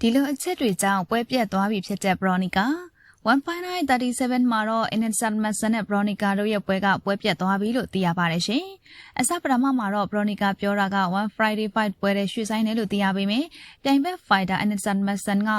ဒီလိုအချက်တွေကြောင့်ပွဲပြတ်သွားပြီဖြစ်တဲ့ Veronica 15937မှာတော့ Innocent Mason နဲ့ Veronica တို့ရဲ့ပွဲကပွဲပြတ်သွားပြီလို့သိရပါတယ်ရှင်။အစပထမမှာတော့ Veronica ပြောတာက1 Friday Fight ပွဲတဲ့ရွှေဆိုင်တယ်လို့သိရပေမယ့်ပြိုင်ဘက် fighter Innocent Mason က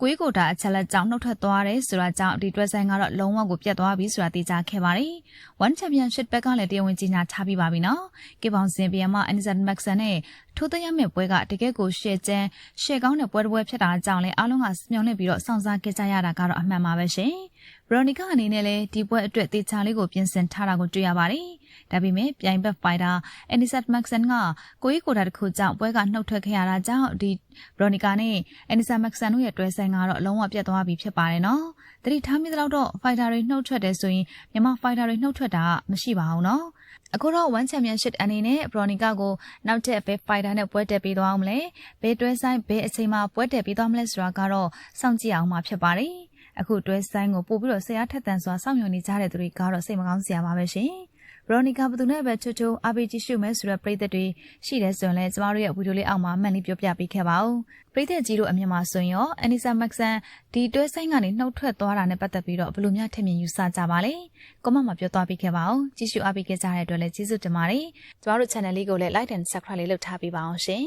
ကိုေးကိုတာအချက်လက်ကြောင့်နှုတ်ထွက်သွားတယ်ဆိုတာကြောင့်ဒီတွဲဆိုင်ကတော့လုံးဝကိုပြတ်သွားပြီဆိုတာသိကြခဲ့ပါတယ်။ One Championship ဘက်ကလည်းတရားဝင်ကြီးညာထားပြီးပါပြီနော်။ကေပေါင်စင်ပြန်မှာ Innocent Mason နဲ့ထိုးသွင်းရမယ့်ပွဲကတကယ်ကိုရှေ့ကျန်းရှေ့ကောင်းတဲ့ပွဲတစ်ပွဲဖြစ်တာကြောင့်လည်းအားလုံးကမျှော်လင့်ပြီးတော့စောင့်စားခဲ့ကြရတာကတော့အမှန်ပါပဲရှင်။ဗရိုနီကာအနေနဲ့လည်းဒီပွဲအတွက်တေချာလေးကိုပြင်ဆင်ထားတာကိုတွေ့ရပါတယ်။ဒါပေမဲ့ပြိုင်ဘက်ဖိုင်တာအန်နီဆတ်မက်ဆန်ကကိုကြီးကိုတာတစ်ခုကြောင့်ပွဲကနှုတ်ထွက်ခဲ့ရတာကြောင့်ဒီဗရိုနီကာနဲ့အန်နီဆတ်မက်ဆန်တို့ရဲ့တွဲဆိုင်ကတော့အလုံးဝပြတ်သွားပြီဖြစ်ပါတယ်နော်။တတိထားမိသလောက်တော့ဖိုင်တာတွေနှုတ်ထွက်တယ်ဆိုရင်မြန်မာဖိုင်တာတွေနှုတ်ထွက်တာမရှိပါဘူးနော်။အခုတော့ one championship အနေနဲ့ Veronica ကိုနောက်ထပ်ဘယ် fighter နဲ့ပွဲတက်ပြီးသွားအောင်မလဲဘယ်တွဲဆိုင်ဘယ်အချိန်မှာပွဲတက်ပြီးသွားမလဲဆိုတာကတော့စောင့်ကြည့်အောင်မှာဖြစ်ပါတယ် အခုတွဲဆိုင်ကိုပို့ပြီးတော့ဆရာထက်တန်စွာစောင့်မျှော်နေကြတဲ့သူတွေကတော့စိတ်မကောင်းစရာပါပဲရှင်ဗရိုနီကာဘသူနဲ့ပဲချွတ်ချွတ်အားပေးကြည့်ရှုမယ်ဆိုတဲ့ပရိသတ်တွေရှိတယ်ဆိုရင်လည်းကျမတို့ရဲ့ဗီဒီယိုလေးအောက်မှာမှန်လေးပြောပြပေးခဲ့ပါဦးပရိသတ်ကြီးတို့အမြင်မှာဆိုရင်ရောအန်နီဆာမက်ဆန်ဒီတွဲဆိုင်ကနေနှုတ်ထွက်သွားတာနဲ့ပတ်သက်ပြီးတော့ဘယ်လိုများထင်မြင်ယူဆကြပါလဲကွန်မန့်မှာပြောသွားပေးခဲ့ပါဦးကြည့်ရှုအားပေးခဲ့ကြတဲ့အတွက်လည်းကျေးဇူးတင်ပါတယ်ကျမတို့ channel လေးကိုလည်း like and subscribe လေးလုပ်ထားပေးပါအောင်ရှင်